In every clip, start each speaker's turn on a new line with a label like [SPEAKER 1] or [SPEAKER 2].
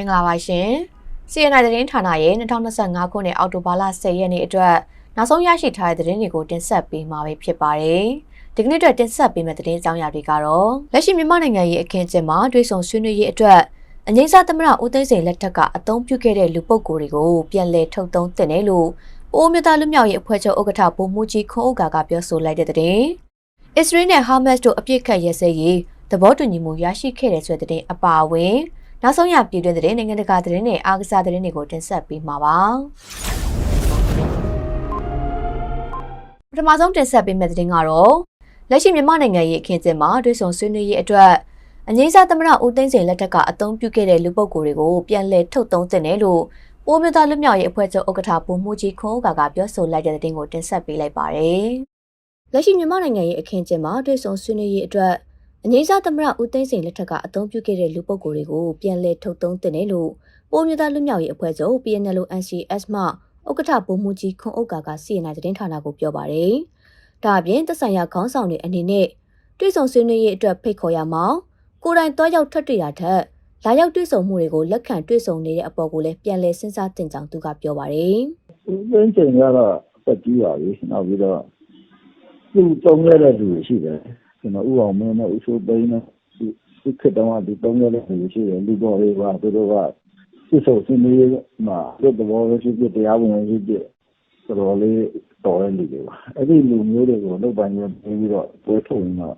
[SPEAKER 1] င်္ဂလာပါရှင်။ CNI သတင်းဌာနရဲ့2025ခုနှစ်အောက်တိုဘာလ10ရက်နေ့အတွက်နောက်ဆုံးရရှိထားတဲ့သတင်းတွေကိုတင်ဆက်ပေးမှာဖြစ်ပါတယ်။ဒီကနေ့အတွက်တင်ဆက်ပေးမယ့်သတင်းအကြောင်းအရာတွေကတော့လက်ရှိမြန်မာနိုင်ငံရဲ့အခင်းအကျင်းမှာတွေးဆောင်ဆွေးနွေးရေးအတွက်အငိမ့်စားသမရဦးသိန်းစိန်လက်ထက်ကအသုံးပြုခဲ့တဲ့လူပုဂ္ဂိုလ်တွေကိုပြန်လည်ထုတ်သုံးတင်တယ်လို့အိုးမြတာလူမျိုးရေးအဖွဲ့ချုပ်ဥက္ကဋ္ဌဗိုလ်မှူးကြီးခွန်ဥက္ကာကပြောဆိုလိုက်တဲ့သတင်း။အစ္စရေးနဲ့ဟာမတ်စ်တို့အပြစ်ခတ်ရဲစဲရေးသဘောတူညီမှုရရှိခဲ့တဲ့ဆိုတဲ့တဲ့အပါအဝင် နောက်ဆုံးရပြည်တွင်းသတင်းနိုင်ငံတကာသတင်းတွေအားကစားသတင်းတွေကိုတင်ဆက်ပေးမှာပါပထမဆုံးတင်ဆက်ပေးမယ့်သတင်းကတော့လက်ရှိမြန်မာနိုင်ငံရဲ့အခင်းအကျင်းမှာတွဲဆုံဆွေးနွေးရေးအတွက်အငိမ့်စားသမရဦးသိန်းစိန်လက်ထက်ကအသုံးပြုခဲ့တဲ့လူပုဂ္ဂိုလ်တွေကိုပြန်လည်ထုတ်သုံးတင်တယ်လို့ပိုးမြသားလွတ်မြောက်ရေးအဖွဲ့ချုပ်ဥက္ကဋ္ဌပုံမှုကြီးခွန်ဥက္ကာကပြောဆိုလိုက်တဲ့သတင်းကိုတင်ဆက်ပေးလိုက်ပါတယ်။လက်ရှိမြန်မာနိုင်ငံရဲ့အခင်းအကျင်းမှာတွဲဆုံဆွေးနွေးရေးအတွက် အငိမ့်စားသမရဦးသိန်းစိန်လက်ထက်ကအသုံးပြုခဲ့တဲ့လူပုဂ္ဂိုလ်တွေကိုပြန်လည်ထုတ်သုံးတင်တယ်လို့ပိုးမြသားလွတ်မြောက်ရေးအဖွဲ့ချုပ် PNL NCS မှဥက္ကဋ္ဌဗိုလ်မှူးကြီးခွန်ဥက္ကာကစီရင်တဲ့သတင်းဌာနကိုပြောပါတယ်။ဒါအပြင်သက်ဆိုင်ရာခေါင်းဆောင်တွေအနေနဲ့တွေ့ဆုံဆွေးနွေးရေးအတွက်ဖိတ်ခေါ်ရမှာကိုယ်တိုင်တွားရောက်ထွက်တွေ့ရတဲ့လာရောက်တွေ့ဆုံမှုတွေကိုလက်ခံတွေ့ဆုံနေတဲ့အပေါ်ကိုလည်းပြန်လည်စဉ်းစားတင်ကြောင်သူကပြောပါတယ်။
[SPEAKER 2] ဦးသိန်းစိန်ကတော့ဆက်ကြည့်ပါပြီ။နောက်ပြီးတော့သူတုံးရတဲ့လူတွေရှိတယ် ကျွန်တော်ဥအောင်မင်းနဲ့ဦးစိုးသိန်းနဲ့ဒီခေတ်တုန်းကဒီတုံးရတဲ့လူရှိတယ်လူပေါ်တွေကသူတို့ကစစ်ဆုံစင်းနေမှာဒီသဘောပဲဖြစ်ဖြစ်တရားဝင်ဖြစ်ဖြစ်တော်တော်လေးတော်တဲ့လူတွေပါအဲ့ဒီလူမျိုးတွေကိုလောက်ပိုင်းရပြီးတော့ပွဲထုတ်ရင်တော့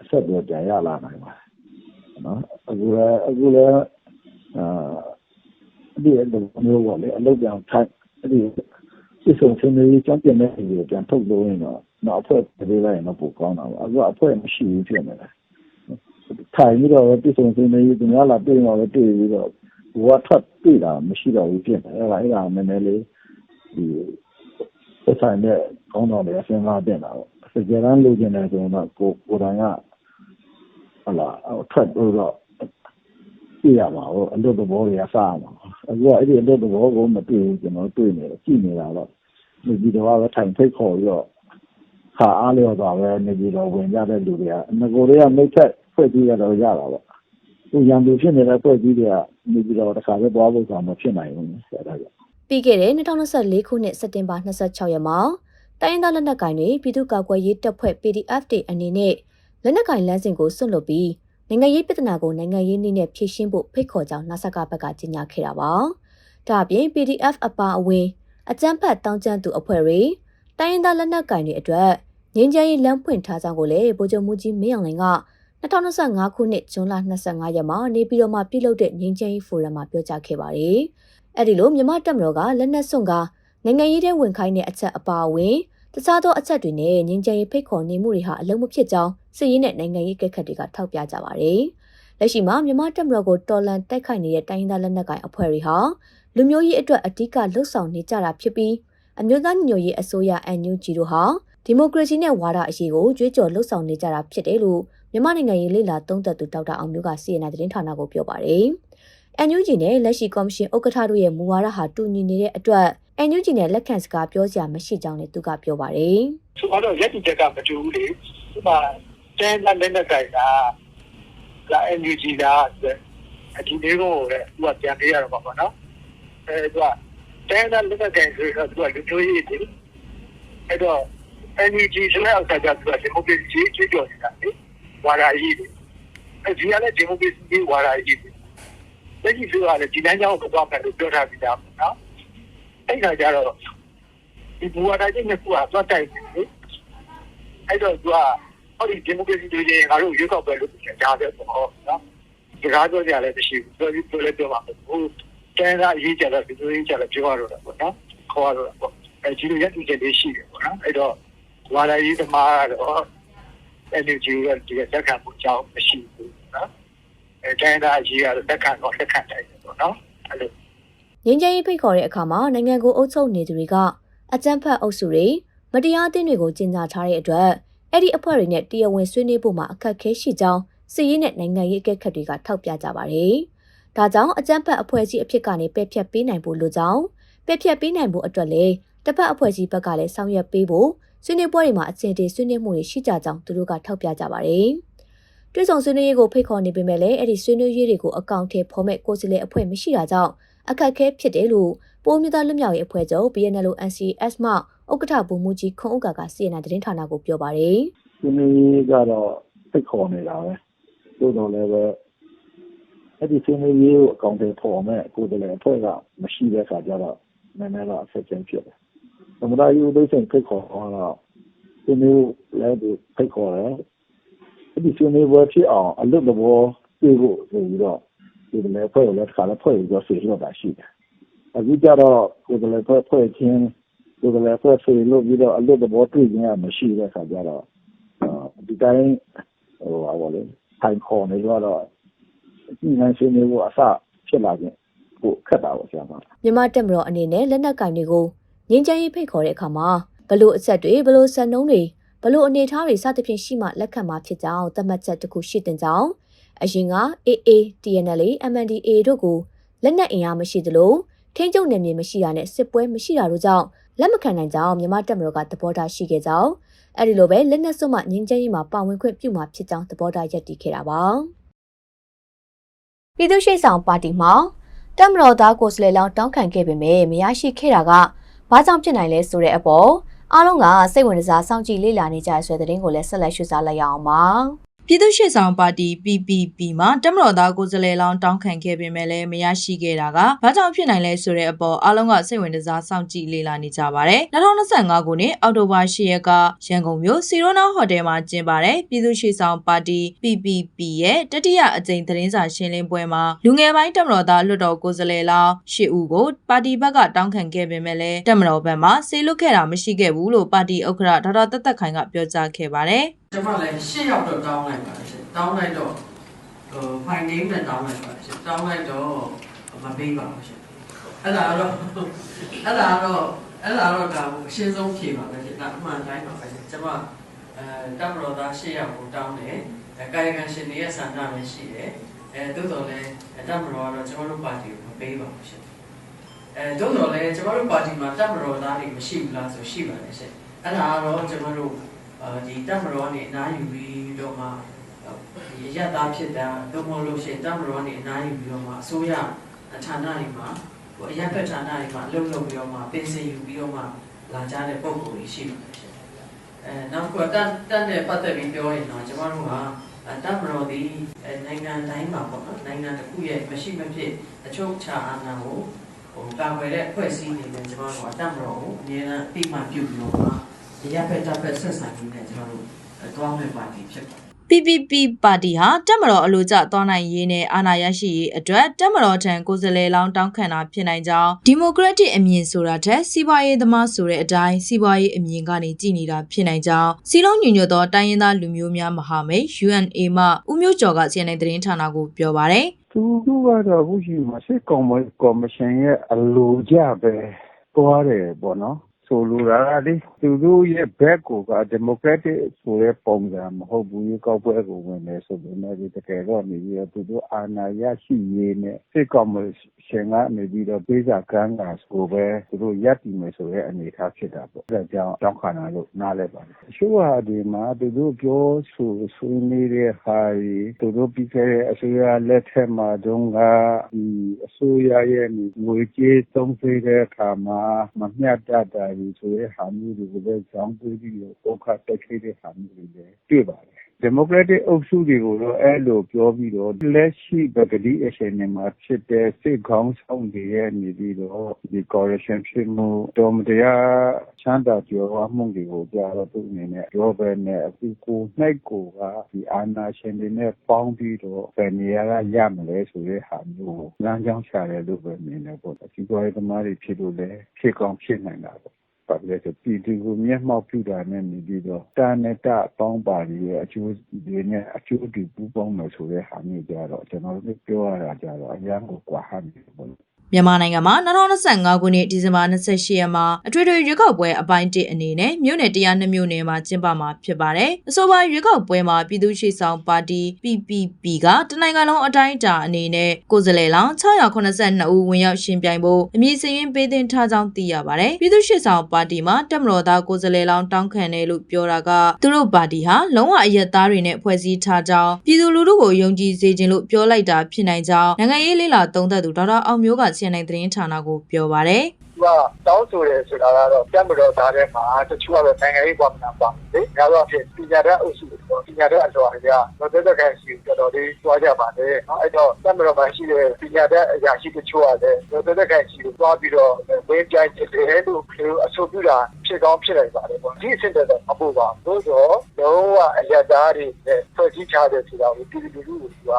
[SPEAKER 2] အဆက်အသွယ်ပြန်ရလာနိုင်ပါတယ်နော်အခုလည်းအခုလည်းအာဒီအလုပ်မျိုးပေါ့လေအလုပ်ပြန်ထိုက်အဲ့ဒီ စစ်ဆုံစင်းနေချမ်းပြန်တဲ့လူတွေပြန်ထုတ်လို့ရင်တော့နောက်အဖွဲ့ပြေးလိုက်ရင်တော့ပိုကောင်းတာပေါ့အခုအဖွဲ့မရှိဘူးဖြစ်နေတယ်ထိုင်ပြီးတော့ပြည့်စုံစင်းနေသူများလာပြင်တော့တွေ့ပြီးတော့ဘဝထပ်တွေ့တာမရှိတော့ဘူးဖြစ်တယ်အဲ့ဒါအဲ့ဒါနည်းနည်းလေးဒီသက်ဆိုင်တဲ့ကောင်းတော်တွေအစဉ်းစားတင်တာပေါ့စကြရန်လိုချင်တယ်ဆိုရင်တော့ကိုကိုတိုင်ကဟလာထွက်ပြီးတော့ပြရမှာဟိုအလုပ်သဘောတွေကစရမှာအခုကအဲ့ဒီအလုပ်သဘောကိုမတွေ့ဘူးကျွန်တော်တွေ့နေတယ်ကြည့်နေတာတော့ ဒီတော့ကထိုင်ဖိတ်ခေါ်ပြီးတော့ခါအားလျော်စွာပဲနေပြီးတော့ဝင်ကြတဲ့လူတွေကငကိုတွေကမိတ်ဆက်ဖွဲ့ပြီးရတော့ရတာပေါ့သူရန်သူဖြစ်နေတဲ့ဖွဲ့ပြီးတွေကနေပြီးတော့တခါပဲသွားဖို့ဆိုမှဖြစ်နိုင်ဘူးဆက်တာကြ
[SPEAKER 1] ပြီးခဲ့တဲ့2024ခုနှစ်စက်တင်ဘာ26ရက်မှာတိုင်းဒေသလက်နက်ကိုင်တွေပြည်သူ့ကာကွယ်ရေးတပ်ဖွဲ့ PDF တွေအနေနဲ့လက်နက်ကိုင်လမ်းစဉ်ကိုစွန့်လွတ်ပြီးနိုင်ငံရေးပြည်ထနာကိုနိုင်ငံရေးနည်းနဲ့ဖြည့်ရှင်းဖို့ဖိတ်ခေါ်ကြောင်းနာဆကဘက်ကကြေညာခဲ့တာပါ။ဒါအပြင် PDF အပါအဝင် အကြမ်းဖက်တောင်းကျမ်းသူအဖွဲ့တွေတိုင်းရင်းသားလက်နက်ကင်တွေအတွက်ငင်းချမ်းရေးလမ်းဖွင့်ထားကြောင်းကိုလည်းဗိုလ်ချုပ်မှုကြီးမင်းအောင်လှိုင်က2025ခုနှစ်ဇွန်လ25ရက်မှာနေပြည်တော်မှာပြုလုပ်တဲ့ငင်းချမ်းရေးဖိုရမ်မှာပြောကြားခဲ့ပါတယ်။အဲဒီလိုမြန်မာတပ်မတော်ကလက်နက်စွန့်ကနိုင်ငံရေးထဲဝင်ခိုင်းတဲ့အချက်အပါအဝင်တခြားသောအချက်တွေနဲ့ငင်းချမ်းရေးဖိတ်ခေါ်နေမှုတွေဟာအလုံးမဖြစ်ကြောင်းစစ်ရေးနဲ့နိုင်ငံရေးကက်ခတ်တွေကထောက်ပြကြပါတယ်။လက်ရှိမှာမြန်မာတပ်မတော်ကိုတော်လန်တိုက်ခိုက်နေတဲ့တိုင်းရင်းသားလက်နက်ကိုင်အဖွဲ့တွေဟာ လူမျိုးရေးအတွက်အ धिक လှုပ်ဆောင်နေကြတာဖြစ်ပြီးအမျိုးသားညွတ်ရေးအစိုးရ NUG တို့ဟာဒီမိုကရေစီနဲ့ဝါဒအရေးကိုကြွေးကြော်လှုပ်ဆောင်နေကြတာဖြစ်တယ်လို့မြန်မာနိုင်ငံရေးလေလာသုံးသပ်သူဒေါက်တာအောင်မျိုးကစီရင်တဲ့သတင်းဌာနကိုပြောပါတယ်။ NUG နဲ့လက်ရှိကော်မရှင်ဥက္ကဋ္ဌတို့ရဲ့မူဝါဒဟာတူညီနေတဲ့အတွက် NUG နဲ့လက်ခံစကားပြောစရာမရှိကြောင်းလည်းသူကပြောပါတယ်။
[SPEAKER 3] ဆိုတော့ရက်တီချက်ကမတူဘူးလေ။ဒီမှာတန်းလက်လက်နဲ့ကြိုက်တာလာ NUG လားအဒီလေးကိုလည်းသူကပြန်ပေးရတော့ပါပေါ့နော်။ အဲသူကတန်းလက်လက်ကြိုက်ဆိုတော့သူကလူမျိုးရေးတယ်။အဲ့တော့ NUG ဆိုတဲ့အခါကျတော့ဒီမိုကရေစီကြွကြော်နေတာလေဝါဒကြီးတယ်အဲဒီကလည်းဒီမိုကရေစီဝါဒကြီးတယ်လက်ရှိဆိုတာလည်းဒီလမ်းကြောင်းကိုသွားမယ်လို့ပြောထားပြီးသားပေါ့နော်အဲ့ဒါကြတော့ဒီဘူဝါဒကြီးနှစ်ခုကသွားတိုက်တယ်လေအဲ့တော့သူကဟောဒီဒီမိုကရေစီတွေငါတို့ရွေးကောက်ပွဲလုပ်ကြတာပဲပေါ့နော်ဒီကားပြောကြလည်းမရှိဘူးပြောပြီးပြောလည်းပြောမှာမဟုတ်ဘူး တန်းသားရေးကြတော့ဒီလိုရေးကြလည်းပြောရတော့တာပေါ့နော်ခေါ်ရတော့ပေါ့အဲဒီလိုရက်တူချက်လေးရှိတယ်ပေါ့နော်အဲ့တော့ဝါဒရေးသမားကတော့ energy ကဒီလက်ခံမှုကြောင်းမရှိဘူးနော်အဲတိုင်းသားအရေးကတော့လက်ခံတော့လက်ခံတယ်ပေါ့နော်အဲ့လို
[SPEAKER 1] ငင်းချရေးဖိတ်ခေါ်တဲ့အခါမှာနိုင်ငံကိုအုပ်ချုပ်နေသူတွေကအကြမ်းဖက်အုပ်စုတွေမတရားအသင်းတွေကိုကျင်းပထားတဲ့အတွက်အဲ့ဒီအဖွဲ့တွေနဲ့တရားဝင်ဆွေးနွေးဖို့မှာအခက်အခဲရှိကြောင်းစစ်ရေးနဲ့နိုင်ငံရေးအကဲခတ်တွေကထောက်ပြကြပါတယ်။ ဒါကြောင့်အကြမ်းဖက်အဖွဲ့အစည်းအဖြစ်ကနေပယ်ဖြတ်ပေးနိုင်ဖို့လိုကြောင်းပယ်ဖြတ်ပေးနိုင်ဖို့အတွက်လည်းတစ်ဖက်အဖွဲ့အစည်းဘက်ကလည်းဆောင်ရွက်ပေးဖို့ဆွေးနွေးပွဲတွေမှာအကျဉ်းတည်ဆွေးနွေးမှုတွေရှိကြကြောင်းသူတို့ကထောက်ပြကြပါတယ်။တွဲဆောင်ဆွေးနွေးရေးကိုဖိတ်ခေါ်နေပေမဲ့လည်းအဲ့ဒီဆွေးနွေးရေးတွေကိုအကောင့်ထဲဖော်မဲ့ကိုယ်စားလှယ်အဖွဲ့မရှိတာကြောင့်အခက်အခဲဖြစ်တယ်လို့ပိုးမြသားလွတ်မြောက်ရေးအဖွဲ့ချုပ် BNL NCS မှဥက္ကဋ္ဌဗိုလ်မှူးကြီးခွန်ဥက္ကာကစီရင်သတင်းဌာနကိုပြောပါတယ်
[SPEAKER 4] ဒီနေ့ကတော့ဖိတ်ခေါ်နေတာပဲသို့တော်လည်းပဲ အဲ့ဒီဆွေးနွေးရေးကိုအကောင့်တွေပေါ်မဲ့ကိုယ်တည်းအဖွဲ့ကမရှိတဲ့အခါကျတော့နည်းနည်းတော့အဆက်ချင်းဖြစ်တယ်။သမ္မတယူဒိတ်ဆင်ဖိတ်ခေါ်တော့ဆွေးနွေးလည်းဒီဖိတ်ခေါ်တယ်။အဲ့ဒီဆွေးနွေးပွဲဖြစ်အောင်အလွတ်တော်ပြေဖို့ဆိုပြီးတော့ဒီလည်းဖွဲ့လည်းတစ်ခါလည်းဖွဲ့ပြီးတော့ဆွေးနွေးတာရှိတယ်။အခုကျတော့ကိုယ်တည်းဖွဲ့ဖွဲ့ချင်းကိုယ်တည်းဖွဲ့ဆွေးလို့ပြီးတော့အလွတ်တော်တွေ့ခြင်းကမရှိတဲ့အခါကျတော့ဒီတိုင်းဟိုပါဘောလေထိုင်ခေါ်နေတော့ ဒီနိုင်ဆွေးနွေးဖို့အစဖြစ်လာခြင်းကိုခက်တာပေါ့ဆရာမ
[SPEAKER 1] မြန်မာတက်မတော်အနေနဲ့လက်နက်ကင်တွေကိုငင်းချမ်းရေးဖိတ်ခေါ်တဲ့အခါမှာဘလို့အဆက်တွေဘလို့စံနှုန်းတွေဘလို့အနေအထားတွေစသဖြင့်ရှိမှလက်ခံမှာဖြစ်ကြောင်းသတ်မှတ်ချက်တစ်ခုရှိတဲ့ကြောင်းအရင်က AA TNL MNDA တို့ကိုလက်နက်အင်အားမရှိသလိုထိန်းချုပ်နယ်မြေမရှိတာနဲ့စစ်ပွဲမရှိတာတို့ကြောင့်လက်မခံနိုင်ကြောင်းမြန်မာတက်မတော်ကသဘောထားရှိခဲ့ကြောင်းအဲဒီလိုပဲလက်နက်စွတ်မှငင်းချမ်းရေးမှာပါဝင်ခွင့်ပြုမှာဖြစ်ကြောင်းသဘောထားရပ်တည်ခဲ့တာပါ ပြည်သူ့ရှိဆောင်ပါတီမှတက်မတော်သားကိုယ်စားလှယ်လောင်းတောင်းခံခဲ့ပေမဲ့မရရှိခဲ့တာကဘာကြောင့်ဖြစ်နိုင်လဲဆိုတဲ့အပေါ်အားလုံးကစိတ်ဝင်စားစောင့်ကြည့်လေ့လာနေကြတဲ့တဲ့တဲ့ကိုလည်းဆက်လက်ရှုစားလိုက်ရအောင်ပါ
[SPEAKER 5] ပြည်သူ့ရှေ့ဆောင်ပါတီ PPP မှာတမတော်သားကိုယ်စားလှယ်လောင်းတောင်းခံခဲ့ပေမဲ့လည်းမရရှိခဲ့တာကဘာကြောင့်ဖြစ်နိုင်လဲဆိုတဲ့အပေါ်အားလုံးကစိတ်ဝင်စားစောင့်ကြည့်လေ့လာနေကြပါတယ်။2025ခုနှစ်အောက်တိုဘာ10ရက်ကရန်ကုန်မြို့စီရိုနာဟိုတယ်မှာကျင်းပတဲ့ပြည်သူ့ရှေ့ဆောင်ပါတီ PPP ရဲ့တတိယအကြိမ်သတင်းစာရှင်းလင်းပွဲမှာလူငယ်ပိုင်းတမတော်သားလွှတ်တော်ကိုယ်စားလှယ်လောင်းရှစ်ဦးကိုပါတီဘက်ကတောင်းခံခဲ့ပေမဲ့လည်းတမတော်ဘက်မှစေလွတ်ခဲ့တာမရှိခဲ့ဘူးလို့ပါတီဥက္ကဋ္ဌဒေါက်တာတက်တက်ခိုင်ကပြောကြားခဲ့ပါတယ်။
[SPEAKER 6] ကျွန်မလည်းရှစ်ယောက်တော့တောင်းလိုက်ပါရှင်တောင်းလိုက်တော့ဟို my name နဲ့တောင်းလိုက်ပါရှင်တောင်းလိုက်တော့မပေးပါဘူးရှင်အဲ့ဒါတော့အဲ့ဒါတော့အဲ့ဒါတော့ဒါအရှင်းဆုံးဖြေပါပဲရှင်ဒါအမှန်တိုင်းပါပဲရှင်ကျွန်မအဲတပ်မတော်သားရှစ်ယောက်ကိုတောင်းတယ်အဲကာယကံရှင်တွေရဲ့ဆန္ဒပဲရှိတယ်အဲသို့တော်လည်းတပ်မတော်ကတော့ကျွန်တော်တို့ပါတီကိုမပေးပါဘူးရှင်အဲသို့တော်လည်းကျွန်တော်တို့ပါတီမှာတပ်မတော်သားတွေမရှိဘူးလားဆိုရှိပါတယ်ရှင်အဲ့ဒါကတော့ကျွန်တော်တို့ ဒီတက်မတော်ကနေအနားယူပြီးတော့မှဒီရက်သားဖြစ်တာတော့မဟုတ်လို့ရှိရင်တက်မတော်ကနေအနားယူပြီးတော့မှအစိုးရဌာနတွေမှာဟိုအရက်ဖက်ဌာနတွေမှာအလုပ်လုပ်ပြီးတော့မှပင်စင်ယူပြီးတော့မှလာကြတဲ့ပုံကိုယ်ကြီးရှိပါတယ်ရှင်အဲနောက်ကတက်တက်နဲ့ပတ်သက်ပြီးပြောရင်တော့ကျွန်တော်တို့ကတက်မတော်ဒီနိုင်ငံတိုင်းမှာပေါ့နော်နိုင်ငံတစ်ခုရဲ့မရှိမဖြစ်အချုပ်ချာအာဏာကိုဟိုကာကွယ်တဲ့အဖွဲ့အစည်းတွေနဲ့ကျွန်တော်တို့ကတက်မတော်ကိုအမြဲတမ်းအတိအမှပြုပြီးတော့မှ ဒီရက်ဖက်တက်ဖက်ဆက်ဆံပြီးနဲ့ကျွန်တော်တို့တွားမဲ့ပါတီဖြစ်ပါတယ်
[SPEAKER 5] PPP ပါတီဟာတက်မတော်အလို့ကျသွားနိုင်ရေးနဲ့အာဏာရရှိရေးအတွက်တက်မတော်ထံကိုယ်စားလှယ်လောင်းတောင်းခံတာဖြစ်နိုင်ကြောင်းဒီမိုကရက်တစ်အမြင်ဆိုတာထက်စီးပွားရေးသမားဆိုတဲ့အတိုင်းစီးပွားရေးအမြင်ကနေကြည်နေတာဖြစ်နိုင်ကြောင်းစီလုံးညီညွတ်သောတိုင်းရင်းသားလူမျိုးများမဟာမိတ် UNA မှဦးမျိုးကျော်က CNN သတင်းဌာနကိုပြောပါရယ်
[SPEAKER 4] သူတို့ကတော့အခုရှိမှာစစ်ကောင်မကော်မရှင်ရဲ့အလိုကြပဲတွားတယ်ပေါ့နော် ဆိုလိုတာကလေသူတို့ရဲ့ဘက်ကိုကဒီမိုကရက်တစ်ဆိုတဲ့ပုံစံမဟုတ်ဘူးရေကောက်ပွဲကိုဝင်နေဆိုပေမဲ့ဒီတကယ်တော့နေပြီးတော့သူတို့အာဏာရရှိရေးနဲ့စစ်ကောင်မရှင်ကနေပြီးတော့ပေးစာကမ်းတာဆိုပဲသူတို့ရပ်တည်မယ်ဆိုတဲ့အနေအထားဖြစ်တာပေါ့အဲဒါကြောင့်တောင်းခံတာလို့နားလဲပါတယ်အရှို့ဟာဒီမှာသူတို့ပြောဆိုဆွေးနွေးတဲ့ဟာကြီးသူတို့ပြီးခဲ့တဲ့အစိုးရလက်ထက်မှာတုန်းကဒီအစိုးရရဲ့ငွေကြေးသုံးစွဲတဲ့အခါမှာမမျှတတာဒီဆိုတဲ့ဟာမျိုးတွေကိုလည်းကြောင်းပေးပြီးတော့ပုတ်ခတ်တက်ခဲ့တဲ့ဟာမျိုးတွေလည်းတွေ့ပါတယ်ဒီမိုကရက်တစ်အုပ်စုတွေကိုတော့အဲ့လိုပြောပြီးတော့လက်ရှိပကတိအချိန်မှာဖြစ်တဲ့စစ်ခေါင်းဆောင်တွေရဲ့နေပြီးတော့ဒီ corruption ဖြစ်မှုတော်မတရားချမ်းသာကြွယ်ဝမှုတွေကိုကြတော့သူအနေနဲ့ပြောပဲနဲ့အခုကိုနိုင်ကိုကဒီအာဏာရှင်တွေနဲ့ပေါင်းပြီးတော့ဗန်နီယာကရမလဲဆိုတဲ့ဟာမျိုးကိုလမ်းကြောင်းချတယ်လို့ပဲမြင်တယ်ပေါ့အကြီးကြီးသမားတွေဖြစ်လို့လည်းဖြစ်ကောင်းဖြစ်နိုင်တာပေါ့ ပါလေဆိုပြည်သူကို မျက်မှောက်ပြုတာနဲ့ နေပြီးတော့တာနဲ့တပေါင်းပါရဲ့ အကျိုးတွေနဲ့ အကျိုးတူပူးပေါင်းမယ်ဆိုတဲ့ဟာမျိုးကြတော့ ကျွန်တော်တို့ ပြောရတာကြတော့ အရန်ကို ကွာဟနေပေါ့
[SPEAKER 5] မြန်မာနိုင်ငံမှာ2025ခုနှစ်ဒီဇင်ဘာ28ရက်မှာအထွေထွေရွေးကောက်ပွဲအပိုင်း1အနေနဲ့မြို့နယ်102မြို့နယ်မှာကျင်းပမှာဖြစ်ပါတယ်။အဆိုပါရွေးကောက်ပွဲမှာပြည်သူ့ရှေ့ဆောင်ပါတီ PPP ကတနိုင်ငံလုံးအတိုင်းအတာအနေနဲ့ကိုယ်စားလှယ်လောင်း682ဦးဝင်ရောက်ရှင်ပြိုင်ဖို့အမည်စရင်းပေးသွင်းထားကြောင်းသိရပါတယ်။ပြည်သူ့ရှေ့ဆောင်ပါတီမှာတက်မတော်သားကိုယ်စားလှယ်လောင်းတောင်းခံတယ်လို့ပြောတာကသူတို့ပါတီဟာလုံးဝအယက်သားတွေနဲ့ဖွဲ့စည်းထားကြောင်းပြည်သူလူထုကိုယုံကြည်စေခြင်းလို့ပြောလိုက်တာဖြစ်နိုင်ကြောင်းနိုင်ငံရေးလေးလာသုံးသပ်သူဒေါက်တာအောင်မျိုးက CNN သတင်းဌာနကိုပြောပါတယ်။
[SPEAKER 3] သူကတောင်းဆိုတယ်ဆိုတာကတော့တက်မတော်သားထဲမှာတချို့ကတော့နိုင်ငံရေးပေါ်မှာပါလေ။ဒါတော့ဖြစ်ပညာတတ်အုပ်စုပေါ့ပညာတတ်အတော်တွေကတော့တက်တက်ခိုင်စီတော်တော်လေးကြွားကြပါတယ်။နော်အဲ့တော့တက်မတော်မှာရှိတဲ့ပညာတတ်အရာရှိတချို့ကလည်းတော့တက်တက်ခိုင်စီကိုသွားပြီးတော့ဝင်းကြိုင်တယ်လို့အဆိုပြုတာဖြစ်ကောင်းဖြစ်နိုင်ပါတယ်ပေါ့။ဒီအဆင့်တော့မဟုတ်ပါဘူး။သို့တော့လုံးဝအရသားတွေနဲ့ဖွဲ့စည်းထားတဲ့ဆိုတာကိုပြည်သူလူထုက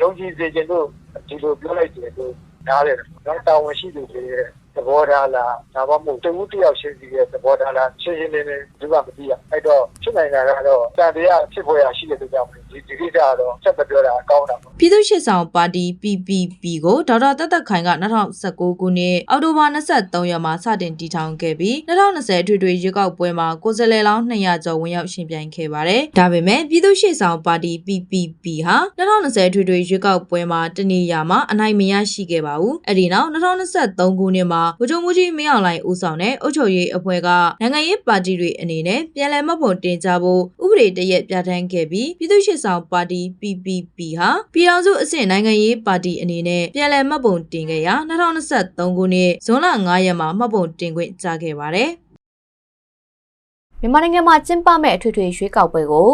[SPEAKER 3] ယုံကြည်စေခြင်းတို့ဒီလိုပြောလိုက်တယ်လို့ နားလေတယ်။တော့တာဝန်ရှိသူတွေရဲ့သဘောထားလားဒါမှမဟုတ်တဝူးတယောက်ရှင်းစီရဲ့သဘောထားလားရှင်းရှင်းလင်းလင်းဒီကမသိရအဲ့တော့ဖြစ်နိုင်တာကတော့တန်တရားဖြစ်ပေါ်ရရှိတဲ့အတွက်ကြောင့် ဒီဒီကိစ္စကတော့ဆက်မပြောတာအကောင်းတာပေါ့
[SPEAKER 5] ပြည်သူ့ရှေ့ဆောင်ပါတီ PPP ကိုဒေါက်တာတက်တက်ခိုင်က2019ခုနှစ်အောက်တိုဘာ23ရက်မှာစတင်တည်ထောင်ခဲ့ပြီး2020အထွေထွေရွေးကောက်ပွဲမှာကိုယ်စားလှယ်လောင်း200ကျော်ဝင်ရောက်ရှင်ပြိုင်ခဲ့ပါတယ်။ဒါပေမဲ့ပြည်သူ့ရှေ့ဆောင်ပါတီ PPP ဟာ2020အထွေထွေရွေးကောက်ပွဲမှာတနေရာမှာအနိုင်မရရှိခဲ့ပါဘူး။အဲဒီနောက်2023ခုနှစ်မှာဗိုလ်ချုပ်မှုကြီးမင်းအောင်လှိုင်ဦးဆောင်တဲ့အုပ်ချုပ်ရေးအဖွဲ့ကနိုင်ငံရေးပါတီတွေအနေနဲ့ပြန်လည်မှတ်ပုံတင်ကြဖို့ဥပဒေတရက်ပြဋ္ဌာန်းခဲ့ပြီးပြည်သူ့ရှေ့ဆောင်ပါတီ PPP ဟာပြည်ထောင်စုအဆင့်နိုင်ငံရေးပါတီအနေနဲ့ပြန်လည်မှတ်ပုံတင်ခဲ့ရာ2023ခုနှစ်ဇွန်လ9ရက်မှာမှတ်ပုံတင်ခွင့်ကြားခဲ့ပါတယ်။
[SPEAKER 1] မြန်မာနိုင်ငံမှာကျင်းပမဲ့အထွေထွေရွေးကောက်ပွဲကို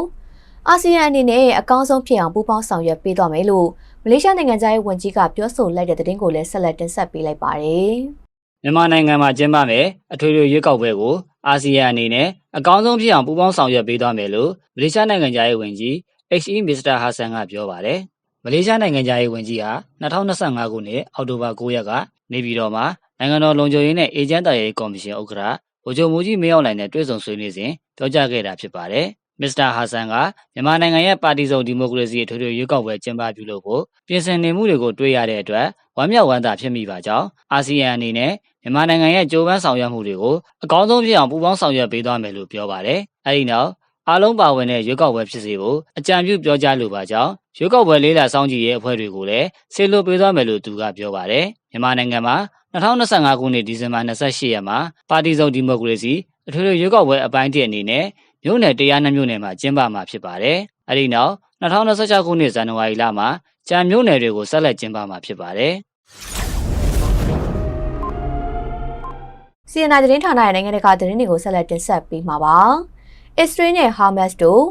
[SPEAKER 1] အာဆီယံအနေနဲ့အကောင်းဆုံးဖြစ်အောင်ပူးပေါင်းဆောင်ရွက်ပေးသွားမယ်လို့မလေးရှားနိုင်ငံသားရေးဝန်ကြီးကပြောဆိုလိုက်တဲ့သတင်းကိုလည်းဆက်လက်တင်ဆက်ပေးလိုက်ပါတယ်။
[SPEAKER 7] မြန်မာနိုင်ငံမှာကျင်းပမယ်အထွေထွေရွေးကောက်ပွဲကိုအာဆီယံအနေနဲ့အကောင်းဆုံးဖြစ်အောင်ပူးပေါင်းဆောင်ရွက်ပေးသွားမယ်လို့မလေးရှားနိုင်ငံသားရေးဝန်ကြီး HE မစ္စတာဟာဆန်ကပြောပါတယ်။မလေးရှားနိုင်ငံသားရေးဝန်ကြီးဟာ2025ခုနှစ်အောက်တိုဘာ9ရက်ကနေပြည်တော်မှာနိုင်ငံတော်လုံခြုံရေးနဲ့အေဂျင့်တာရေးကော်မရှင်ဥက္ကဋ္ဌဗိုလ်ချုပ်မှုကြီးမင်းအောင်လှိုင်နဲ့တွေ့ဆုံဆွေးနွေးစဉ်ပြောကြားခဲ့တာဖြစ်ပါတယ်။မစ္စတာဟာဆန်ကမြန်မာနိုင်ငံရဲ့ပါတီစုံဒီမိုကရေစီအထွေထွေရွေးကောက်ပွဲကျင်းပပြုလုပ်ဖို့ပြင်ဆင်နေမှုတွေကိုတွေ့ရတဲ့အတွက်ဝမ်းမြောက်ဝမ်းသာဖြစ်မိပါကြောင်းအာဆီယံအနေနဲ့မြန်မာနိုင်ငံရဲ့ကြိုးပမ်းဆောင်ရွက်မှုတွေကိုအကောင်းဆုံးဖြစ်အောင်ပူးပေါင်းဆောင်ရွက်ပေးသွားမယ်လို့ပြောပါတယ်။အဲဒီနောက် အားလုံးပါဝင်တဲ့ရွေးကောက်ပွဲဖြစ်စေဖို့အကြံပြုပြောကြားလိုပါကြောင်းရွေးကောက်ပွဲလေးလာစောင့်ကြည့်ရေးအဖွဲ့တွေကိုလည်းဆေလွတ်ပေးသွားမယ်လို့သူကပြောပါတယ်။မြန်မာနိုင်ငံမှာ2025ခုနှစ်ဒီဇင်ဘာ28ရက်မှာပါတီစုံဒီမိုကရေစီအထွေထွေရွေးကောက်ပွဲအပိုင်းတစ်အနေနဲ့မြို့နယ်102မြို့နယ်မှာကျင်းပမှာဖြစ်ပါတယ်။အဲဒီနောက်2026ခုနှစ်ဇန်နဝါရီလမှာကြံမြို့နယ်တွေကိုဆက်လက်ကျင်းပမှာဖြစ်ပါတယ်။
[SPEAKER 1] CNN သတင်းဌာနရဲ့နိုင်ငံတကာသတင်းတွေကိုဆက်လက်တင်ဆက်ပေးမှာပါ။ Israel နဲ့ Hamas တို့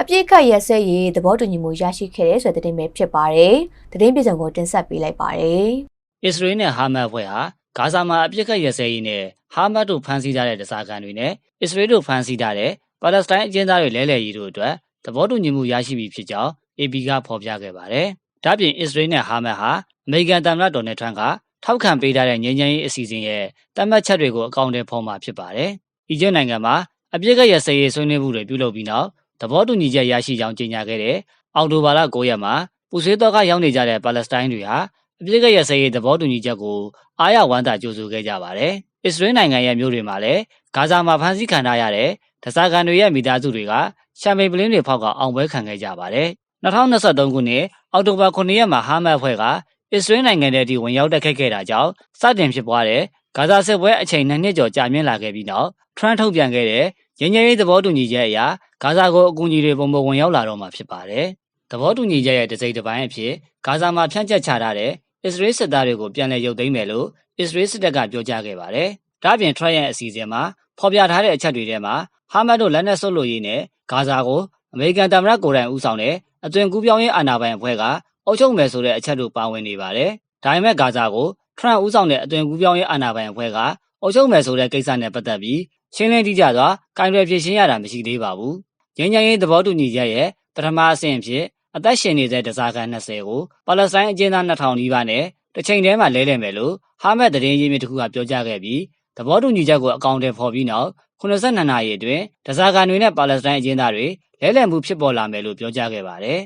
[SPEAKER 1] အပြစ်ခတ်ရက်စဲရေးသဘောတူညီမှုရရှိခဲ့တဲ့ဆိုတဲ့သတင်းပဲဖြစ်ပါတယ်။သတင်းပြည်စုံကိုတင်ဆက်ပေးလိုက်ပါတယ်။
[SPEAKER 7] အစ္စရေးနဲ့ဟာမတ်အဖွဲ့ဟာဂါဇာမှာအပြစ်ခတ်ရစဲရေးနဲ့ဟာမတ်တို့ဖမ်းဆီးထားတဲ့ဒဇာကန်တွေနဲ့အစ္စရေးတို့ဖမ်းဆီးထားတဲ့ပါလက်စတိုင်းအကျဉ်းသားတွေလဲလှယ်ရေးတို့အတွက်သဘောတူညီမှုရရှိပြီဖြစ်ကြောင်း AP ကဖော်ပြခဲ့ပါတယ်။ဒါ့အပြင်အစ္စရေးနဲ့ဟာမတ်ဟာအမေရိကန်သမ္မတဒေါ်နယ်ထရန့်ကထောက်ခံပေးထားတဲ့ငြိမ်းချမ်းရေးအစီအစဉ်ရဲ့တတ်မှတ်ချက်တွေကိုအကောင့်ထဲဖော်မှာဖြစ်ပါတယ်။အီဂျစ်နိုင်ငံမှာ အပြစ်ခတ်ရစဲရေးဆွေးနွေးမှုတွေပြုလုပ်ပြီးနောက်သဘောတူညီချက်ရရှိကြောင်းကြေညာခဲ့တဲ့အောက်တိုဘာလ9ရက်မှာပူဆွေးတော့ကရောက်နေကြတဲ့ပါလက်စတိုင်းတွေဟာအပြစ်ကရစရေးသဘောတူညီချက်ကိုအားရဝမ်းသာကြိုဆိုခဲ့ကြပါတယ်။အစ္စရေးနိုင်ငံရဲ့မြို့တွေမှာလည်းဂါဇာမှာဖမ်းဆီးခံထားရတဲ့ဒဇာကန်တွေရဲ့မိသားစုတွေကရှမ်ပိန်ပလင်းတွေဖောက်ကအောင်ပွဲခံခဲ့ကြပါတယ်။2023ခုနှစ်အောက်တိုဘာ9ရက်မှာဟာမတ်အဖွဲ့ကအစ္စရေးနိုင်ငံထဲအထိဝင်ရောက်တက်ခတ်ခဲ့တာကြောင့်စတင်ဖြစ်ပွားတဲ့ဂါဇာစစ်ပွဲအချိန်နှစ်နှစ်ကျော်ကြာမြင့်လာခဲ့ပြီးနောက်ထရန့်ထုတ်ပြန်ခဲ့တဲ့ ရင်းရဲရေးသဘောတူညီချက်အရဂါဇာကိုအကူအညီတွေပုံမဝင်ရောက်လာတော့မှာဖြစ်ပါတယ်။သဘောတူညီချက်ရဲ့တစ်စိတ်တစ်ပိုင်းအဖြစ်ဂါဇာမှာဖြန့်ကျက်ချထားတဲ့အစ္စရေးစစ်သားတွေကိုပြန်လည်ရုပ်သိမ်းမယ်လို့အစ္စရေးစစ်တပ်ကပြောကြားခဲ့ပါတယ်။ဒါ့အပြင်ထရန့်ရဲ့အစီအစဉ်မှာဖော်ပြထားတဲ့အချက်တွေထဲမှာဟာမတ်တို့လက်နက်ဆုပ်လို့ရေးနဲ့ဂါဇာကိုအမေရိကန်သမ္မတကိုယ်တိုင်ဦးဆောင်တဲ့အသွင်ကူးပြောင်းရေးအာဏာပိုင်အဖွဲ့ကအုပ်ချုပ်မယ်ဆိုတဲ့အချက်တို့ပါဝင်နေပါတယ်။ဒါပေမဲ့ဂါဇာကိုထရန့်ဦးဆောင်တဲ့အသွင်ကူးပြောင်းရေးအာဏာပိုင်အဖွဲ့ကအုပ်ချုပ်မယ်ဆိုတဲ့ကိစ္စနဲ့ပတ်သက်ပြီး ရှင်းလင်းတိကျစွာကင်တွယ်ဖြေရှင်းရတာမရှိသေးပါဘူး။ငြိမ်းချမ်းရေးသဘောတူညီချက်ရဲ့ပထမအဆင့်အဖြစ်အသက်ရှင်နေတဲ့ဒဇာကန်20ကိုပါလက်စတိုင်းအကျဉ်းသား2000နီးပါးနဲ့တစ်ချိန်တည်းမှာလဲလှယ်မယ်လို့ဟာမတ်သတင်းရင်းမြစ်တစ်ခုကပြောကြားခဲ့ပြီးသဘောတူညီချက်ကိုအကောင့်ထဲပေါ်ပြီးနောက်82နာရီအတွင်းဒဇာကန်တွေနဲ့ပါလက်စတိုင်းအကျဉ်းသားတွေလဲလှယ်မှုဖြစ်ပေါ်လာမယ်လို့ပြောကြားခဲ့ပါတယ်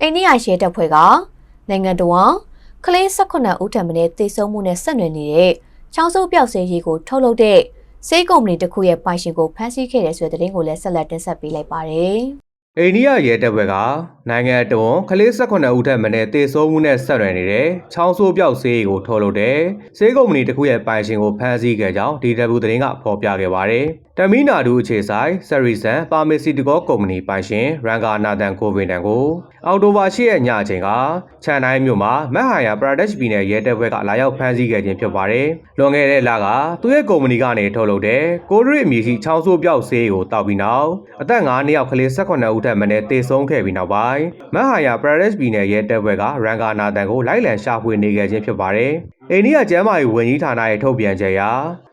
[SPEAKER 1] အိန္ဒိယရှေ့တပ်ဖွဲ့ကနိုင်ငံတော်ကလေး18ဦးထံမှတေဆုံးမှုနဲ့ဆက်နွယ်နေတဲ့ ချောင်းစုပ်ပြောက်ဆေးရည်ကိုထုတ်လုပ်တဲ့ဆေးကုမ္ပဏီတစ်ခုရဲ့ပိုင်ရှင်ကိုဖမ်းဆီးခဲ့တဲ့ဆိုတဲ့သတင်းကိုလည်းဆက်လက်တင်ဆက်ပေးလိုက်ပါတယ်။
[SPEAKER 8] အိန္ဒိယရဲတပ်ဖွဲ့ကနိုင်ငံတော်ကလေး18ဦးထက်မနည်းတေဆုံးမှုနဲ့ဆက်နွယ်နေတဲ့ချောင်းဆိုးပြောက်ဆေးကိုထုတ်လုပ်တဲ့ဆေးကုမ္ပဏီတစ်ခုရဲ့ပိုင်ရှင်ကိုဖမ်းဆီးခဲ့ကြောင်း DW သတင်းကဖော်ပြခဲ့ပါတယ်။တမီနာဒူအခြေဆိုင်ဆရီဆန်ပါမီစီတကောကုမ္ပဏီပိုင်ရှင်ရန်ကာနာတန်ကိုဗင်တန်ကိုအော်တိုဘာ၈ရက်ညအချိန်ကချန်တိုင်းမြို့မှာမက်ဟာယာပရာဒက်ရှ်ပြည်နယ်ရဲတပ်ဖွဲ့ကလာရောက်ဖမ်းဆီးခဲ့ခြင်းဖြစ်ပါတယ်။လွန်ခဲ့တဲ့လကသူ့ရဲ့ကုမ္ပဏီကနေထုတ်လုပ်တဲ့ကိုရီအမည်ရှိချောင်းဆိုးပြောက်ဆေးကိုတောက်ပြီးနောက်အသက်9နှစ်အောက်ကလေး18ဦးထက်မနည်းတေဆုံးခဲ့ပြီးနောက်ပိုင်းမက်ဟာယာပရာဒက်ရှ်ပြည်နယ်ရဲတပ်ဖွဲ့ကရန်ကာနာတန်ကိုလိုက်လံရှာဖွေနေခဲ့ခြင်းဖြစ်ပါတယ်။အိန္ဒိယကျန်းမာရေးဝန်ကြီးဌာနရဲ့ထုတ်ပြန်ချက်အရ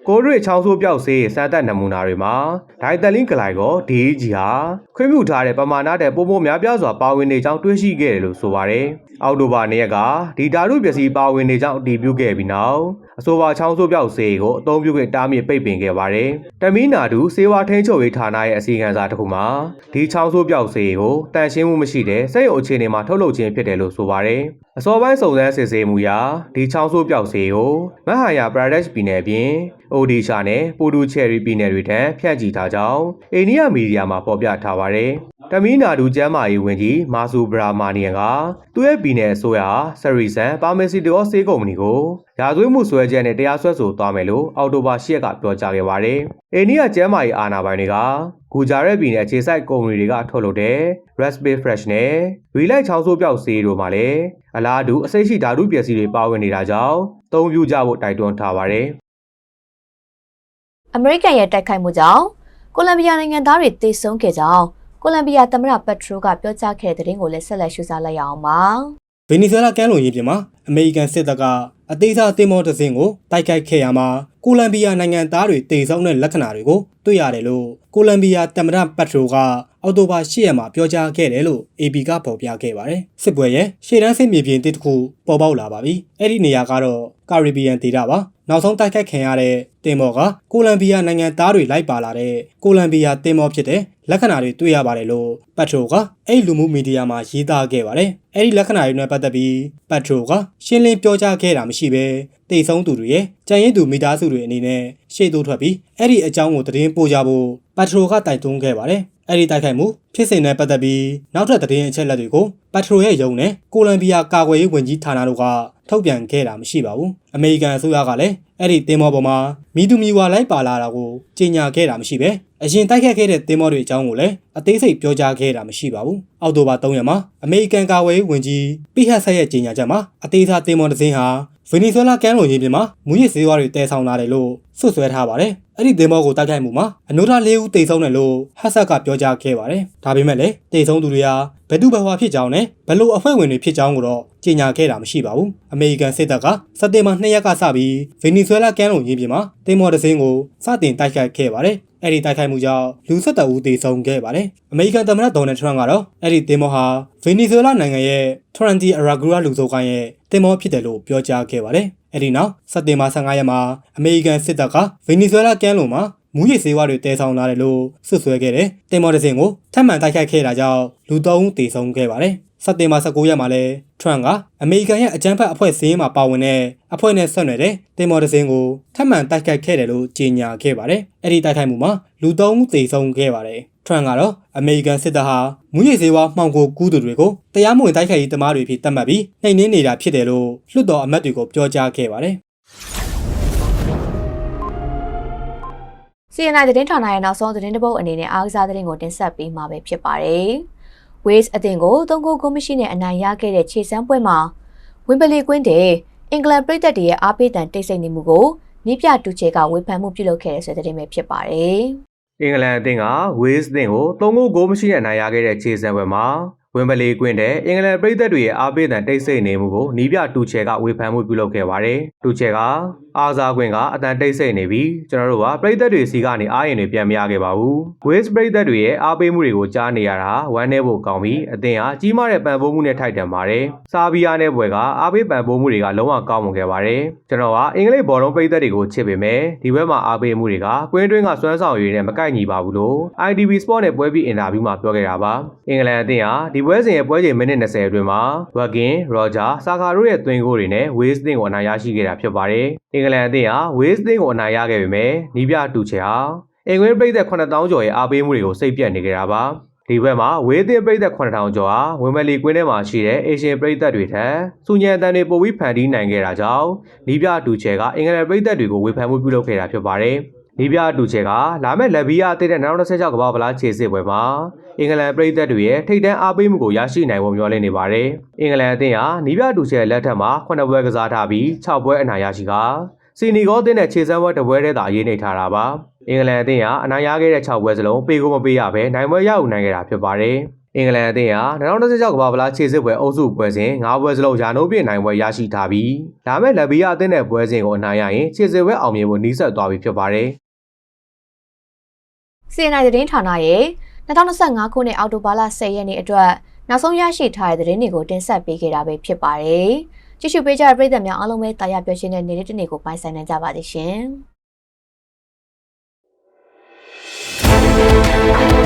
[SPEAKER 8] ကိုရီချောင်းဆိုးပြောက်ဆေးစမ်းသပ်နမူနာတွေမှာဒိုင်တလင်းဂလိုက်ကို DEG ဟာခွင့်ပြုထားတဲ့ပမာဏတဲ့ပုံပုံများပြားစွာပါဝင်နေကြောင်းတွေ့ရှိခဲ့တယ်လို့ဆိုပါတယ်။အောက်တိုဘာနေ့ရက်ကဒီဓာတုပစ္စည်းပါဝင်နေကြောင်းအတည်ပြုခဲ့ပြီးနောက် အဆိုပါချောင်းဆိုးပြောက်ဆေးကိုအသုံးပြုခဲ့တားမြစ်ပိတ်ပင်ခဲ့ပါတယ်။တမီနာဒူစေဝါထိန်းချုပ်ရေးဌာနရဲ့အစီအကံစာတစ်ခုမှာဒီချောင်းဆိုးပြောက်ဆေးကိုတန်ရှင်းမှုမရှိတဲ့စိတ်ရုံအခြေအနေမှာထုတ်လုပ်ခြင်းဖြစ်တယ်လို့ဆိုပါတယ်။အစောပိုင်းစုံစမ်းစစ်ဆေးမှုရာဒီချောင်းဆိုးပြောက်ဆေးကိုမဟာယာပရာဒက်ရှ်ပြည်နယ်ပြင်အိုဒီရှာနဲ့ပူဒူချယ်ရီပြည်နယ်တွေထံဖြန့်ချီထားကြောင်းအိန္ဒိယမီဒီယာမှာဖော်ပြထားပါတယ်။ တမီနာဒူကျမ်းမာရေးဝန်ကြီးမာဆူဘရာမာနီယန်ကသူ့ရဲ့ပြည်နယ်အစိုးရဆရီဆန်ပါမစီတောဆေးကုမ္ပဏီကိုရာဇဝတ်မှုဆွဲချက်နဲ့တရားစွဲဆိုသွားမယ်လို့အောက်တိုဘာ10ရက်ကပြောကြားခဲ့ပါတယ်။အိန္ဒိယကျမ်းမာရေးအာဏာပိုင်တွေကဂူဂျာရက်ပြည်နယ်အခြေစိုက်ကုမ္ပဏီတွေကထုတ်လုပ်တဲ့ Raspberry Fresh နဲ့ Relight ချောင်းဆိုးပြောက်ဆေးတို့မှာလည်းအလားတူအစိတ်ရှိဓာတုပစ္စည်းတွေပါဝင်နေတာကြောင့်သုံးပြုကြဖို့တိုက်တွန်းထားပါတယ်။
[SPEAKER 1] အမေရိကန်ရဲ့တိုက်ခိုက်မှုကြောင့်ကိုလံဘီယာနိုင်ငံသားတွေတေဆုံးခဲ့ကြောင်း ကိုလံဘီယာသမ္မတပက်ထရိုကပြောကြားခဲ့တဲ့တဲ့ရင်ကိုလည်းဆက်လက်ရှုစားလိုက်ရအောင်ပါ
[SPEAKER 9] ဗင်နီဇွဲလားကမ်းလွန်ရေးပြင်မှာအမေရိကန်စစ်တပ်ကအသေးစားတင်မောတစ်စင်းကိုတိုက်ခိုက်ခဲ့ရမှာကိုလံဘီယာနိုင်ငံသားတွေတေဆုံးတဲ့လက္ခဏာတွေကိုတွေ့ရတယ်လို့ကိုလံဘီယာသမ္မတပတ်ထရိုကအောက်တိုဘာ10ရက်မှာပြောကြားခဲ့တယ်လို့ AP ကဖော်ပြခဲ့ပါတယ်။စစ်ပွဲရဲ့ရှေ့တန်းစစ်မြေပြင်တစ်တစ်ခုပေါ်ပေါက်လာပါပြီ။အဲ့ဒီနေရာကတော့ကာရီဘီယန်ဒေသပါ။နောက်ဆုံးတိုက်ခိုက်ခံရတဲ့တင်မော်ကကိုလံဘီယာနိုင်ငံသားတွေလိုက်ပါလာတဲ့ကိုလံဘီယာတင်မော်ဖြစ်တဲ့ လက္ခဏာတွေတွေ့ရပါတယ်လို့ပတ်ထရိုကအဲ့လူမှုမီဒီယာမှာရေးသားခဲ့ပါတယ်။အဲ့ဒီလက္ခဏာတွေနဲ့ပတ်သက်ပြီးပတ်ထရိုကရှင်းလင်းပြောကြားခဲ့တာမရှိဘဲတိတ်ဆုံးသူတွေရဲ့ကြံရင်သူမိသားစုတွေအနေနဲ့ရှေ့သို့ထွက်ပြီးအဲ့ဒီအကြောင်းကိုသတင်းပို့ကြဖို့ပတ်ထရိုကတိုက်တွန်းခဲ့ပါတယ်။ အဲ့ဒီတိုက်ခိုက်မှုဖြစ်စဉ်နဲ့ပတ်သက်ပြီးနောက်ထပ်သတင်းအချက်အလက်တွေကိုပတ်ထရိုရဲ့ယုံနဲ့ကိုလံဘီယာကာကွယ်ရေးဝန်ကြီးဌာနတို့ကထုတ်ပြန်ခဲ့တာမရှိပါဘူး။အမေရိကန်အစိုးရကလည်းအဲ့ဒီတင်မောပေါ်မှာမိသူမီဝါလိုက်ပါလာတာကိုကြေညာခဲ့တာမရှိပဲအရင်တိုက်ခတ်ခဲ့တဲ့တင်မောတွေအကြောင်းကိုလည်းအသေးစိတ်ပြောကြားခဲ့တာမရှိပါဘူး။အောက်တိုဘာ3ရက်မှာအမေရိကန်ကာကွယ်ရေးဝန်ကြီးပိဟတ်ဆက်ရဲ့ကြေညာချက်မှာအသေးစားတင်မောတစ်စင်းဟာ ဗင်နီဇွဲလားကမ်းလွန်ရေးပြင်မှာမူရစ်ဈေးဝါးတွေတည်ဆောင်လာတယ်လို့ဆွဆွဲထားပါတယ်။အဲ့ဒီသင်္ဘောကိုတိုက်ခိုက်မှုမှာအနိုးသား၄ဦးတိတ်ဆုံးတယ်လို့ဟတ်ဆက်ကပြောကြားခဲ့ပါတယ်။ဒါပေမဲ့လည်းတိတ်ဆုံးသူတွေဟာဘယ်သူဘယ်ဝါဖြစ်ကြောင်းနဲ့ဘယ်လိုအဖွဲ့ဝင်တွေဖြစ်ကြောင်းကိုတော့ကြေညာခဲ့တာမရှိပါဘူး။အမေရိကန်စစ်တပ်ကစက်တင်ဘာ2ရက်ကစပြီးဗင်နီဇွဲလားကမ်းလွန်ရေးပြင်မှာသင်္ဘောတစ်စင်းကိုစတင်တိုက်ခိုက်ခဲ့ပါတယ်။အဲ့ဒီတိုက်ခိုက်မှုကြောင့်လူ၁၁ဦးသေဆုံးခဲ့ပါတယ်။အမေရိကန်သမ္မတဒေါ်နယ်ထရန့်ကတော့အဲ့ဒီတင်မောဟာဗင်နီဇွဲလားနိုင်ငံရဲ့ထရန်တီအရာဂူရာလူစုကိုင်းရဲ့ တင်မောဖြစ်တယ်လို့ပြောကြားခဲ့ပါတယ်။အဲ့ဒီနောက်စက်တင်ဘာ15ရက်မှာအမေရိကန်စစ်တပ်ကဗင်နီဇွဲလားကမ်းလွန်မှာမူရစ်စေဝါတွေတဲဆောင်လာတယ်လို့ဆွဆွဲခဲ့တဲ့တင်မောတစ်စင်ကိုထပ်မံတိုက်ခိုက်ခဲ့တာကြောင့်လူ၃ဦးသေဆုံးခဲ့ပါတယ်။ စက်တင်ဘာ19ရက်မှာလဲထရန့်ကအမေရိကန်ရဲ့အကြမ်းဖက်အဖွဲ့စည်းမှာပါဝင်တဲ့အဖွဲ့နဲ့ဆက်နွယ်တဲ့တင်မောတစ်စင်ကိုထပ်မံတိုက်ခိုက်ခဲ့တယ်လို့ကြေညာခဲ့ပါတယ်။အဲ့ဒီတိုက်ခိုက်မှုမှာလူ၃ဦးသေဆုံးခဲ့ပါတယ်။ထရန့်ကတော့အမေရိကန်စစ်တပ်ဟာမူရစ်စေဝါမှောင်ခိုကူးသူတွေကိုတရားမဝင်တိုက်ခိုက်ရေးတမားတွေဖြစ်သတ်မှတ်ပြီးနှိမ်နင်းနေတာဖြစ်တယ်လို့လွှတ်တော်အမတ်တွေကိုပြောကြားခဲ့ပါတယ်။
[SPEAKER 1] CNI သတင်းဌာနရဲ့နောက်ဆုံးသတင်းတစ်ပုဒ်အနေနဲ့အားကစားသတင်းကိုတင်ဆက်ပေးမှာပဲဖြစ်ပါတယ်။ Wales အသင်းကိုသုံးကိုကိုမရှိနဲ့အနိုင်ရခဲ့တဲ့ခြေစမ်းပွဲမှာဝင်းပလီကွင်းတဲ့အင်္ဂလန်ပြည်သက်တွေရဲ့အားပေးတန်တိတ်ဆိတ်နေမှုကိုနိပြတူချေကဝေဖန်မှုပြုလုပ်ခဲ့တဲ့ဆိုတဲ့သတင်းပဲဖြစ်ပါတယ်။
[SPEAKER 8] အင်္ဂလန်အသင်းကဝေးစ်အသင်းကို၃ဂိုးဂိုးမရှိနဲ့နိုင်ရခဲ့တဲ့ခြေစံပွဲမှာဝင်ပလီကွင်းတဲ့အင်္ဂလန်ပြည်သက်တွေရဲ့အားပေးတဲ့တိတ်ဆိတ်နေမှုကိုနီးပြတူချဲကဝေဖန်မှုပြုလုပ်ခဲ့ပါတယ်။တူချဲကအားစားခွင့်ကအတန်တိတ်ဆိတ်နေပြီးကျွန်တော်တို့ကပြည်သက်တွေစီကနေအားရင်တွေပြန်မရခဲ့ပါဘူး။ဝေးစ်ပြည်သက်တွေရဲ့အားပေးမှုတွေကိုကြားနေရတာဝမ်းနည်းဖို့ကောင်းပြီးအသင်းဟာကြီးမားတဲ့ပံ့ပိုးမှုနဲ့ထိုက်တန်ပါတယ်။ဆာဘီယာနဲ့ဘွယ်ကအားပေးပံ့ပိုးမှုတွေကလုံးဝကောင်းမွန်ခဲ့ပါတယ်။ကျွန်တော်ကအင်္ဂလိပ်ဘောလုံးပြည်သက်တွေကိုချစ်ပေမဲ့ဒီဘက်မှာအားပေးမှုတွေကကွင်းတွင်းကစွမ်းဆောင်ရည်နဲ့မကိုက်ညီပါဘူးလို့ ITV Sport နဲ့ပွဲပြီးအင်တာဗျူးမှာပြောခဲ့တာပါ။အင်္ဂလန်အသင်းဟာဒီဒီပွဲစဉ်ရဲ့ပွဲချိန်မိနစ်20အတွင်းမှာဝက်ကင်ရောဂျာဆာကာတို့ရဲ့သွင်းကိုတွေနဲ့ဝေးစ်တင်ကိုအနိုင်ရရှိခဲ့တာဖြစ်ပါတယ်အင်္ဂလန်အသင်းဟာဝေးစ်တင်ကိုအနိုင်ရခဲ့ပေမဲ့နီးပြတူချေဟာအင်္ဂလန်ပြည်သက်9000ကျော်ရဲ့အားပေးမှုတွေကိုစိတ်ပြတ်နေကြတာပါဒီဘက်မှာဝေးသင်းပြည်သက်9000ကျော်ဟာဝင်းမလီကွင်းထဲမှာရှိတဲ့အေရှင်ပြည်သက်တွေထက်စူညံတန်တွေပိုပြီးဖန်တီးနိုင်ခဲ့တာကြောင့်နီးပြတူချေကအင်္ဂလန်ပြည်သက်တွေကိုဝေဖန်မှုပြုလုပ်ခဲ့တာဖြစ်ပါတယ် နီးပြတူချေကလာမဲ့လက်ဘီယာအသင်းတဲ့2026ကမ္ဘာ့ဗလားခြေစစ်ပွဲမှာအင်္ဂလန်ပြည်သက်တွေရဲ့ထိပ်တန်းအားပေးမှုကိုရရှိနိုင်ဖို့မျှော်လင့်နေပါတယ်။အင်္ဂလန်အသင်းဟာနီးပြတူချေလက်ထက်မှာ9ပွဲကစားထားပြီး6ပွဲအနိုင်ရရှိကစီနီဂေါအသင်းနဲ့ခြေစမ်းပွဲတစ်ပွဲတည်းသာအရေးနေထားတာပါ။အင်္ဂလန်အသင်းဟာအနိုင်ရခဲ့တဲ့6ပွဲစလုံးပေးကိုမပေးရဘဲနိုင်ပွဲရယူနိုင်ခဲ့တာဖြစ်ပါတယ်။အင်္ဂလန်အသင်းဟာ2026ကမ္ဘာ့ဗလားခြေစစ်ပွဲအုပ်စုပွဲစဉ်9ပွဲစလုံးယာနိုးပြည့်နိုင်ပွဲရရှိထားပြီးဒါမဲ့လက်ဘီယာအသင်းနဲ့ပွဲစဉ်ကိုအနိုင်ရရင်ခြေစစ်ပွဲအောင်မြင်ဖို့နှီးဆက်သွားပြီဖြစ်ပါတယ်။
[SPEAKER 1] CNI သတင်းဌာနရဲ့2025ခုနှစ်အောက်တိုဘာလ10ရက်နေ့အတွက်နောက်ဆုံးရရှိထားတဲ့သတင်းတွေကိုတင်ဆက်ပေးခဲ့တာပဲဖြစ်ပါတယ်။ကြည့်ရှုပေးကြတဲ့ပရိသတ်များအားလုံးပဲတာယာပြောရှင်းတဲ့နေ့လေးတစ်နေ့ကိုပိုင်ဆိုင်နိုင်ကြပါသည်ရှင်။